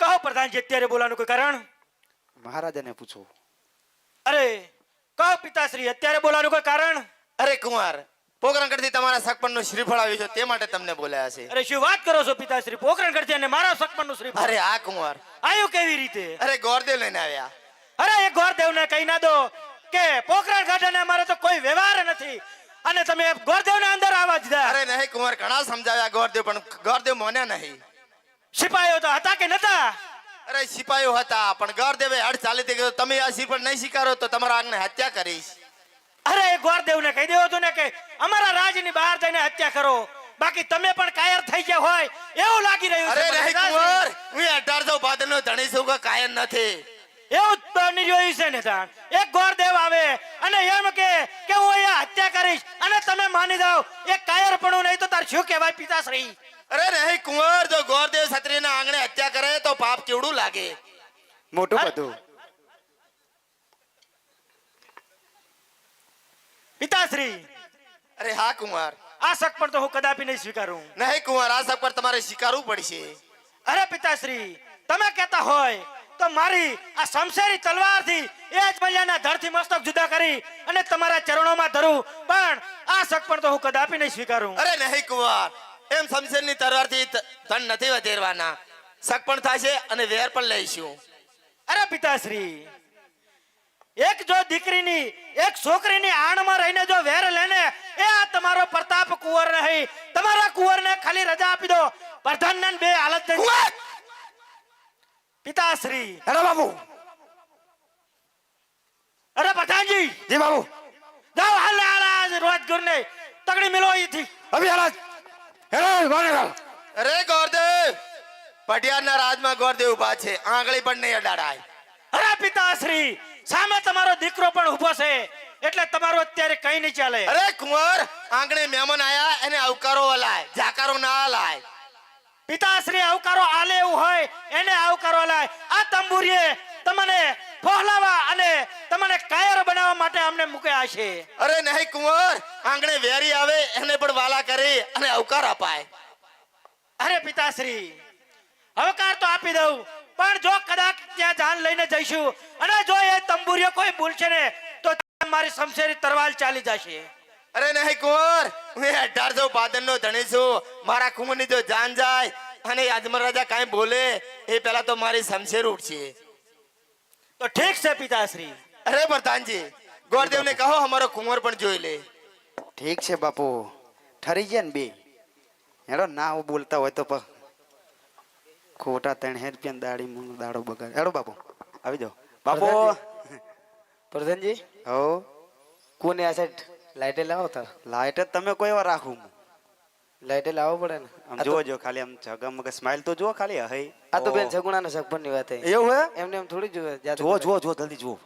કહો પ્રધાનજી અત્યારે બોલાનું કોઈ કારણ? મહારાજાને પૂછો. અરે કહો પિતાશ્રી અત્યારે બોલાવાનું કોઈ કારણ? અરે કુંવર પોકરણગઢથી તમારા સગપણનું શ્રીફળ આવ્યું છે તે માટે તમને બોલાયા છે. અરે શું વાત કરો છો પિતાશ્રી? પોકરણગઢથી અને મારા સકપણનું શ્રી અરે આ કુંવર. આયો કેવી રીતે? અરે ગોરદેવ લઈને આવ્યા. અરે એ ગોરદેવને કહી ના દો કે પોકરણગઢ અને અમારો તો કોઈ વ્યવહાર નથી. અને તમે ગોરદેવને અંદર આવવા દીધા અરે નહીં કુંવર ઘણા સમજાવ્યા ગોરદેવ પણ ગોરદેવ મને નહીં. સિપાહીઓ તો હતા કે નતા? અરે સિપાહીઓ હતા પણ ગોરદેવે હડ ચાલી કીધું તમે આ શ્રીફળ નહીં સ્વીકારો તો તમારા આગને હત્યા કરીશ. અરે ગોરદેવને કહી દેવો તું ને કે અમારા રાજની બહાર જઈને હત્યા કરો. બાકી તમે પણ કાયર થઈ ગયા હોય એવું લાગી રહ્યું અરે પિતાશ્રી. કુંવર હું અઢારસો ભાદરનો ધણી છું કે કાયમ નથી. એવું બની રહ્યું છે ને તાણ. એક ગોરદેવ આવે અને એમ કે કે હું અહીંયા હત્યા કરીશ અને તમે માની જાઓ એ પણ નહીં તો તાર શું કહેવાય પિતાશ્રી? અરે નહીં કુંવર જો ગોરદેવ ક્ષત્રિયના આંગણે હત્યા કરે તો પાપ કેવડું લાગે? મોટું બધું. પિતાશ્રી! અરે હા કુંવર. આ શક પણ તો હું કદાપી નહીં સ્વીકારું. નહીં કુંવર આ શક પર તમારે સ્વીકારવું પડશે. અરે પિતાશ્રી તમે કહેતા હોય તો મારી આ શમશેરી તલવારથી એ જ મલ્યાના થી મસ્તક જુદા કરી અને તમારા ચરણોમાં ધરું. પણ આ શક પણ તો હું કદાપી નહીં સ્વીકારું. અરે નહીં કુંવર. એમ શમશેરની તરવારથી થી ધન નથી વધેરવાના. શક પણ થશે અને વેર પણ લઈશું. અરે પિતાશ્રી એક જો દીકરીની એક છોકરીની આણમાં રહીને જો વેર લેને એ આ તમારો પ્રતાપ કુંવર નહીં. તમારા કુંવરને ખાલી રજા આપી દો. પ્રધાનને બે હાલત થઈ- પિતાશ્રી. અરે બાબુ. અરે પ્રધાનજી જી બાબુ. જાઓ હાલ હાલ આજ રોજ ગુરને તગડી મિલો અહીંથી. અભી હાલ અરે ગોરદેવ પટિયારના રાજમાં ગોરદેવ ઊભા છે આંગળી પણ નહીં અડાડાય. અરે પિતાશ્રી સામે તમારો દીકરો પણ ઊભો છે એટલે તમારું અત્યારે કઈ નહીં ચાલે. અરે કુંવર આંગણે મહેમાન આયા એને આવકારો અલાય જાકારો ના અલાય પિતાશ્રી આવકારો આલે એવું હોય એને આવકારો અલાય આ તંબુરીએ તમને ફોહલાવા અને તમને કાયર બનાવવા માટે અમને મૂક્યા છે. અરે નહીં કુંવર આંગણે વેરી આવે એને પણ વાલા કરી અને અવકાર અપાય. અરે પિતાશ્રી અવકાર તો આપી દઉં પણ જો કદાચ ત્યાં જાન લઈને જઈશું અને જો એ તંબુરીઓ કોઈ ભૂલશે ને તો મારી શમશેરી તરવાલ ચાલી જશે. અરે નહીં કુંવર હું અઢારસો પાદન નો ધણી છું. મારા કુંવરની જો જાન જાય અને આજમર રાજા કાંઈ બોલે એ પેલા તો મારી શમશેર ઉઠશે તો ઠીક છે પિતાશ્રી. અરે પ્રધાનજી ગોરદેવને કહો અમારો કુંવર પણ જોઈ લે. ઠીક છે બાપુ ઠરી ગયા ને બે. હેડો ના હું બોલતા હોય તો પ. ખોટા ત્રણ હેર રૂપિયા દાડી મૂળ દાડો બગાડ. હેડો બાપુ આવી જાઓ. બાપુ! પ્રધાનજી? હો? કોને આ સાઈડ લાઈટે લાવો તાર? લાઈટ જ તમે કોઈ વાર રાખું. લાઈટે લાવવો પડે ને? આમ જોવો જો ખાલી આમ જગમગ સ્માઈલ તો જુઓ ખાલી હઈ. આ તો બેન સગુણા ના સગપણની વાત એવું હે? એમને એમ થોડી જોવે જુઓ. જુઓ જુઓ જલ્દી જુઓ.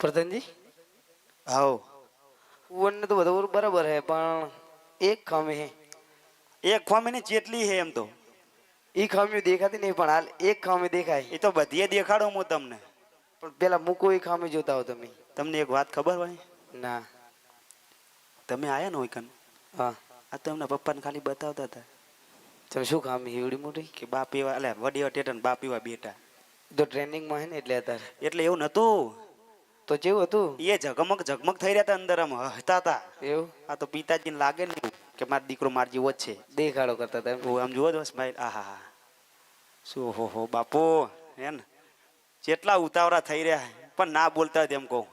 પ્રધાનજી? હાઉ કુંવરને તો બધું બરાબર હે પણ એક ખામી હે. એક ફોમીની ચેટલી હે એમ તો. ઈ ખામી દેખાતી નહીં પણ હાલ એક ખામી દેખાય. એ તો બધીએ દેખાડો હું તમને. પણ પેલા મૂકો એ ખામી જોતા હો તમે? તમને એક વાત ખબર હોય? ના. તમે આયા ને હોય કન હા. આ તો એમના પપ્પાને ખાલી બતાવતા હતા. તમે શું ખામી એવડી મોટી? કે બાપ એવા એટલે વડીવા ટેટન બાપ એવા બેટા તો ટ્રેનિંગમાં હે ને એટલે અત્યારે? એટલે એવું નતું તો કેવું હતું? એ ઝગમગ ઝગમગ થઈ રહ્યા હતા અંદર આમ હસતા હતા. એવું? આ તો પિતાજીને લાગે ને કે મારો દીકરો માર જેવો જ છે. દેખાડો કરતા હતા. આમ જુઓ તો સ્માઈલ આહા હા શું હો હો બાપુ હે ને? જેટલા ઉતાવળા થઈ રહ્યા પણ ના બોલતા હોય તેમ કહું.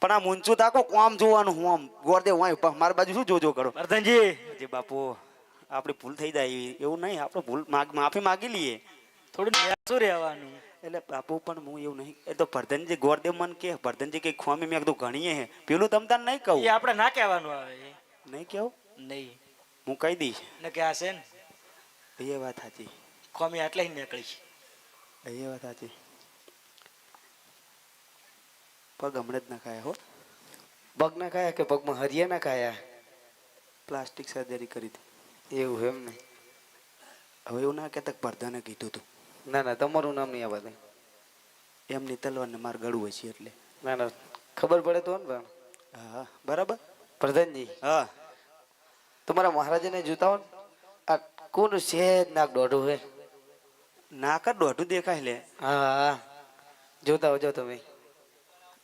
પણ આ મુંચું તાકો કોમ જોવાનું હું આમ ગોરદે હું મારી બાજુ શું જોજો કરો? વર્ધનજી. જે બાપુ આપણી ભૂલ થઈ જાય એવું નહીં આપણે ભૂલ માફી માગી લઈએ. થોડું શું રહેવાનું. એટલે બાપુ પણ હું એવું નહીં એ તો ભરધનજી ગોરદેવ મન કે ભરધનજી કઈ ખોમી મેં કીધું ઘણીએ હે. પેલું તમ તાર નહીં કહું. આપણે ના કહેવાનું આવે. નહીં કેવું નહીં. હું કહી દઈશ. ને કે આ છે ને? એ વાત સાચી. ખોમી આટલે જ નીકળી. એ વાત સાચી. પગ હમણાં જ ના ખાયા હો. પગ ના ખાયા કે પગમાં હરિયા ના ખાયા? પ્લાસ્ટિક સર્જરી કરી હતી. એવું એમ ને? હવે એવું ના કહેતા પરધાને કીધું તું. ના ના તમારું નામ નહીં આવવા દે એમની તલવારને માર ગળું હોય છે એટલે. ના ના ખબર પડે તો ને હા બરાબર? પ્રધાનજી. હા. તમારા મહારાજાને જોતા હો ને આ કોનું છે નાક દોઢું હે નાક દોઢું દેખાય લે. હા હા. જોતા હોજો તમે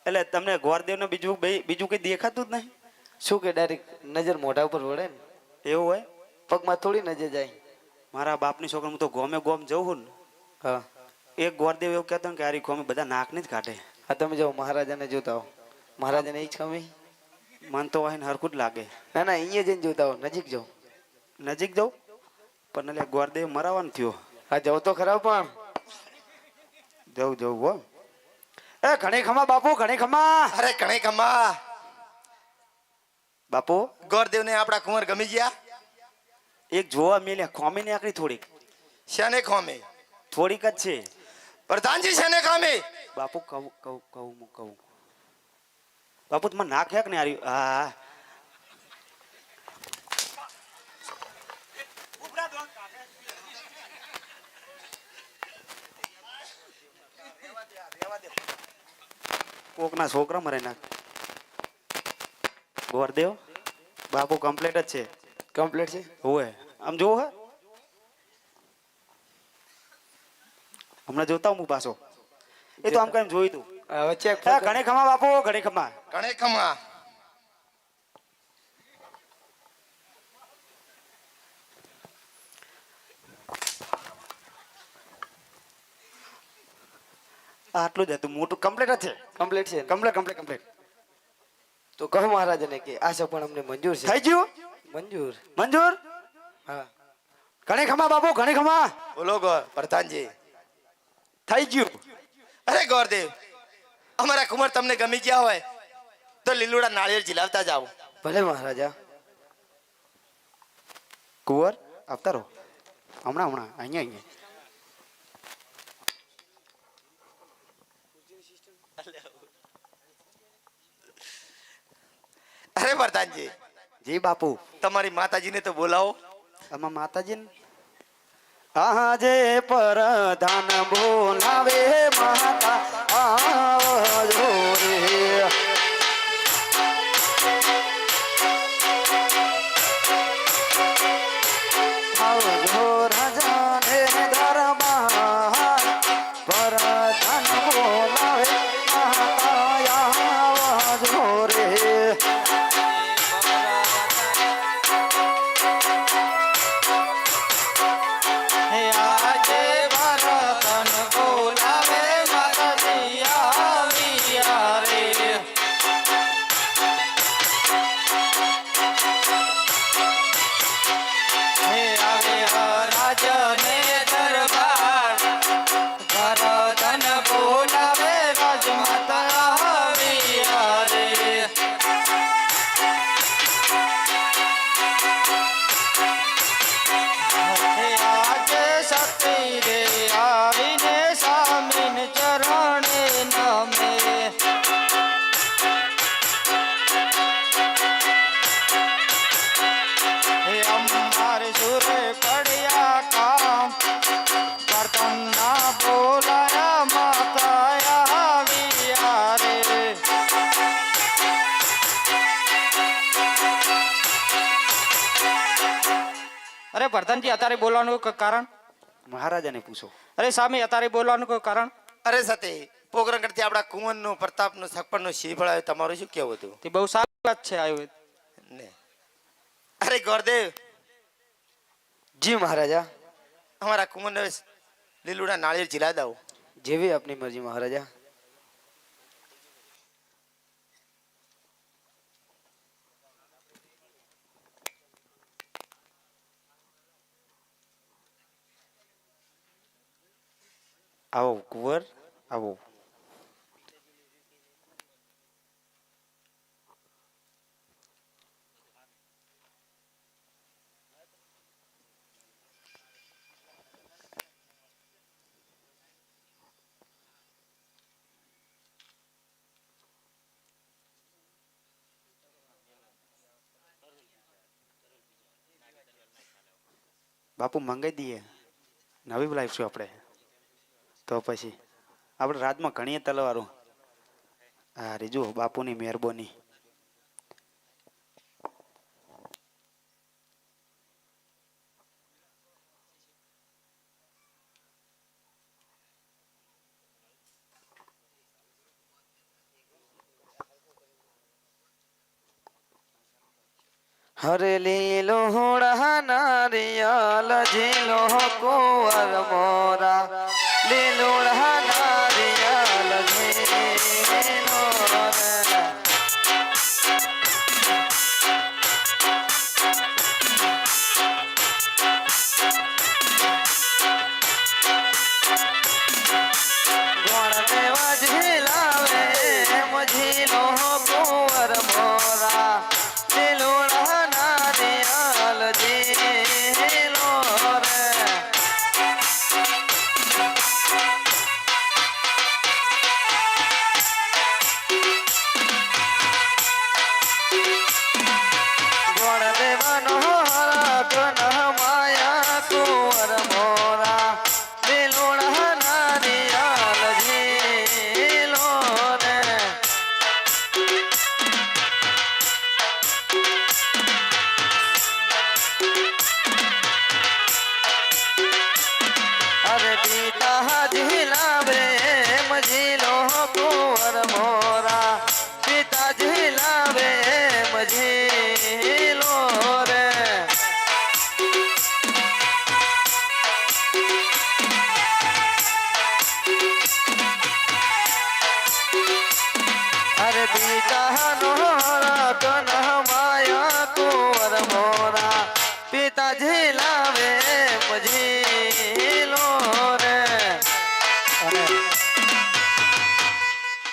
એટલે તમને ગોરદેવને બીજું બે- બીજું કઈ દેખાતું જ નહીં? શું કે ડાયરેક્ટ નજર મોઢા ઉપર વળે ને એવું હોય? પગમાં થોડી નજર જાય. મારા બાપની છોકરા હું તો ગોમે ગોમ જઉં ને. હા. એક ગોરદેવ એવું કહેતો ને કે આરી ગોમે બધા નાકને જ કાઢે. હા તમે જાઓ મહારાજાને જોતા હો. મહારાજાને એ જ કમી મન તો વાહીને હરખું જ લાગે. ના ના અહીંયા જઈને જોતા હો નજીક જાઓ. નજીક જાઉં? પણ એટલે ગોરદેવ મરાવાનું થયો. હા જવ તો ખરા પણ. જવું જવું હો. એ ઘણી ખમા બાપુ ઘણી ખમા અરે ઘણી ખમા બાપુ? ગોરદેવ ને આપણા કુંવર ગમી ગયા? એક જોવા મેલ્યા ખોમી ને આકડી થોડીક. શેને ખોમી? થોડીક જ છે. પ્રધાનજી શેને ખામે? બાપુ કહું કહું કહું કહું. બાપુ તમે નાખ્યા કે ને આર્યું હા. કોકના છોકરા મરે નાખ. ગોરદેવ બાપુ કમ્પ્લીટ જ છે. કમ્પ્લીટ છે? હોય આમ જોવો હે. હમણાં જોતા હું પાછો. એ તો આમ કઈ જોયું તું. હા, ઘણી ખમા બાપુ ઘણી ખમા કણે ખમા આટલું જ હતું. મોટું કમ્પ્લીટ જ છે. કમ્પ્લીટ છે? કમ્પ્લીટ કમ્પ્લીટ કમ્પ્લીટ તો કહો મહારાજાને કે આ સપણ અમને મંજૂર છે. થઈ ગયું? મંજૂર. મંજૂર? હા. ઘણી ખમા બાપુ ઘણી ખમા. બોલો ગોર પ્રધાનજી. થઈ ગયું. અરે ગોરદેવ અમારા કુમાર તમને ગમી ગયા હોય તો લીલુડા નાળિયેર જીલાવતા જાઓ. ભલે મહારાજા. કુંવર આવતા રહો. હમણાં હમણાં અહીંયા અહીંયા. અરે પ્રધાનજી જી બાપુ. તમારી માતાજીને તો બોલાવો. આમાં માતાજી આજે પરધાન બોલાવે માતા. પ્રધાનજી અત્યારે બોલવાનું કોઈ કારણ? મહારાજાને પૂછો. અરે સામે અત્યારે બોલવાનું કોઈ કારણ? અરે સતે પોકરણ કરતી આપણા કુંવરનું પ્રતાપનું સગપણનું સિંહ ભળાયું તમારું શું કેવું હતું? તે બહુ સારી વાત છે આવ્યું ને. અરે ગોરદેવ! જી મહારાજા. અમારા કુંવરને લીલુડા નાળિયેર જીલા દઉં જેવી આપની મરજી મહારાજા. આવો કુંવર આવો બાપુ મંગાઈ દઈએ. નવી લાવીશું આપણે. તો પછી આપણે રાતમાં ઘણીએ તલવારો. હા રીજુ બાપુની મહેરબાની હરે લીલો હોડા નારિયલ જીલો કુંવર મોરા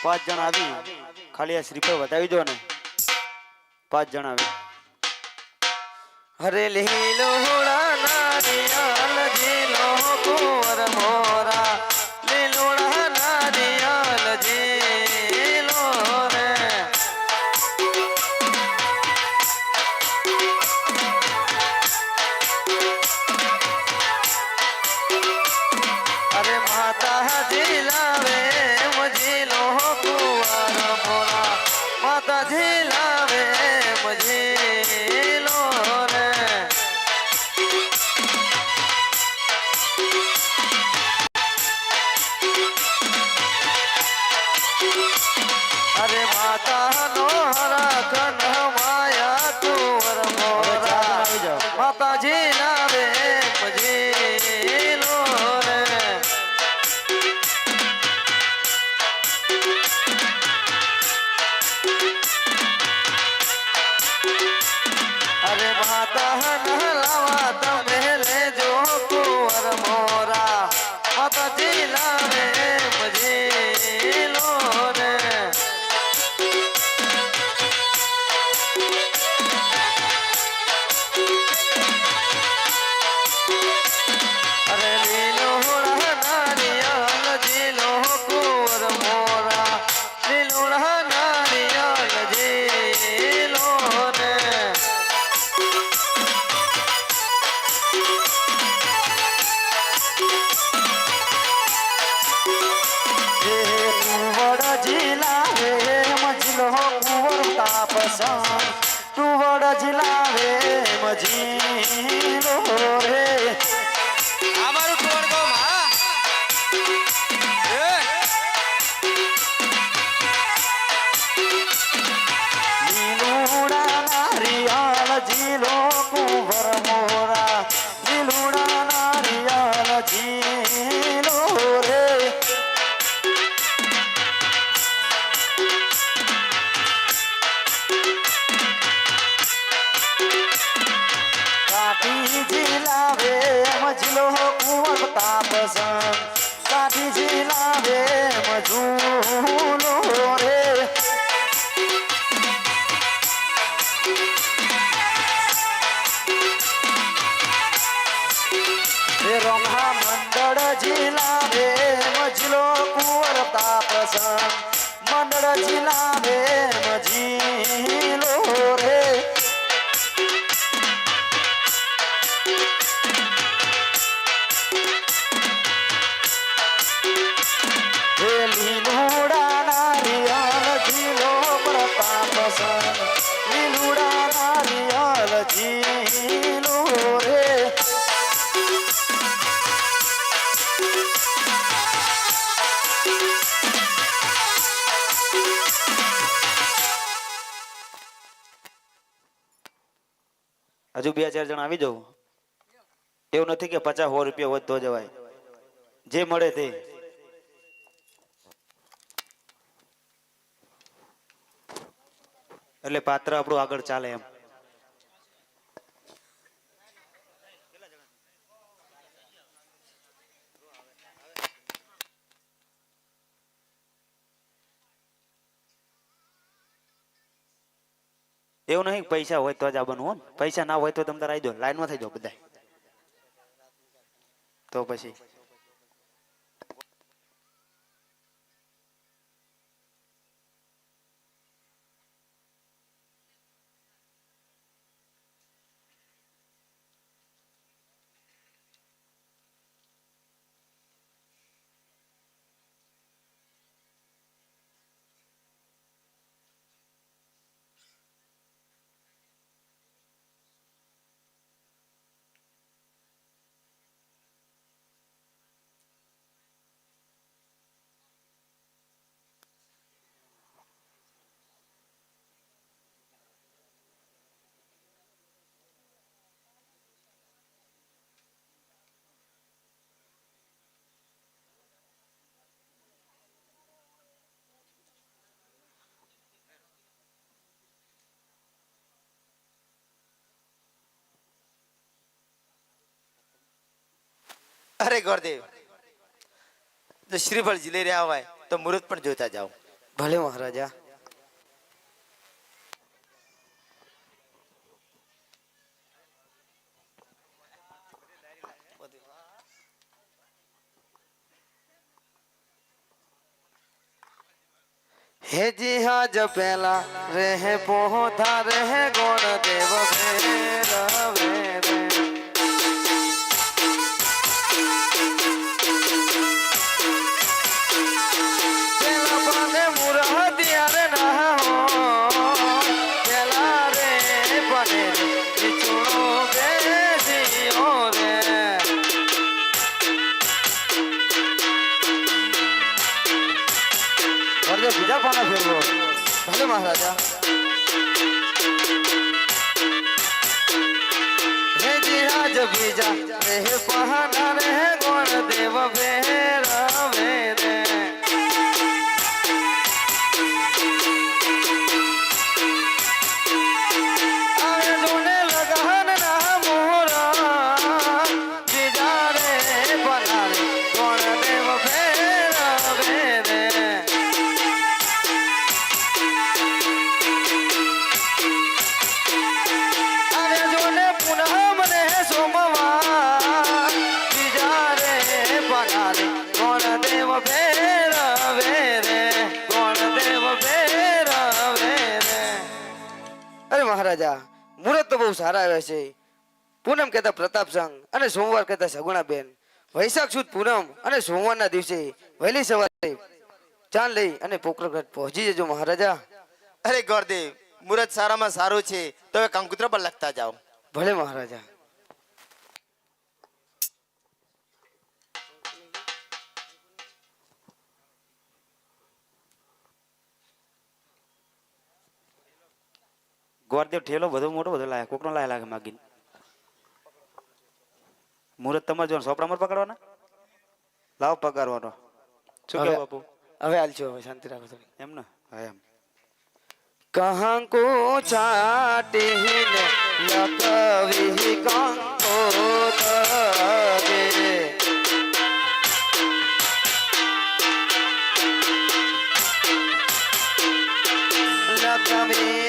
પાંચ જણ આવી. ખાલી આ શ્રીફળ વધાવી દો ને. પાંચ જણ આવી. હરે લીલો નારિયલ જીલો કુંવર મોરા. અરે માતા નો હરા ન માયા તું માતાજી કુંવર લાવે મજલો કુંવર તાપસન કાઠી જી લાવે ચાર જણા આવી જાવ એવું નથી કે પચાસ સો રૂપિયા વધતો જવાય જે મળે તે. એટલે પાત્ર આપણું આગળ ચાલે એમ. એવું નહીં, પૈસા હોય તો જ આ બનવું પૈસા ના હોય તો તમે તાર આવી જાઓ લાઈનમાં થઈ જાઓ બધા તો પછી અરે ગોરદેવ તો શ્રીફળ લઈ રહ્યા હોય તો મુહૂર્ત પણ જોતા જાઓ. ભલે મહારાજા. હે જી હા જ પેલા રહે પોતા રહે ગોણ દેવ ભેરવે બીજા એ પહાના રે ગોણ દેવ ભેરવે સારા આવે છે. પૂનમ કહેતા પ્રતાપ સંઘ અને સોમવાર કહેતા સગુણાબેન. વૈશાખ સુદ પૂનમ અને સોમવારના દિવસે વહેલી સવારે ચાંદ લઈ અને પોકરગઢ પહોંચી જજો મહારાજા. અરે ગોરદેવ મુરત સારામાં સારું છે તો કંકુત્ર પર લખતા જાઓ. ભલે મહારાજા. ગોરદેવ ઠેલો બધો મોટો બધો લાયા કોકનો લાયા લાગે માગીને. મુહૂર્ત તમારે જોવાનું સોપડા મોર પકડવાના? લાવ પગારવાનો શું કે બાપુ? હવે હાલજો હવે શાંતિ રાખો થોડી એમ ને? હા એમ. કહા કો ચાટે ને લકવી કંકો લગે લકવી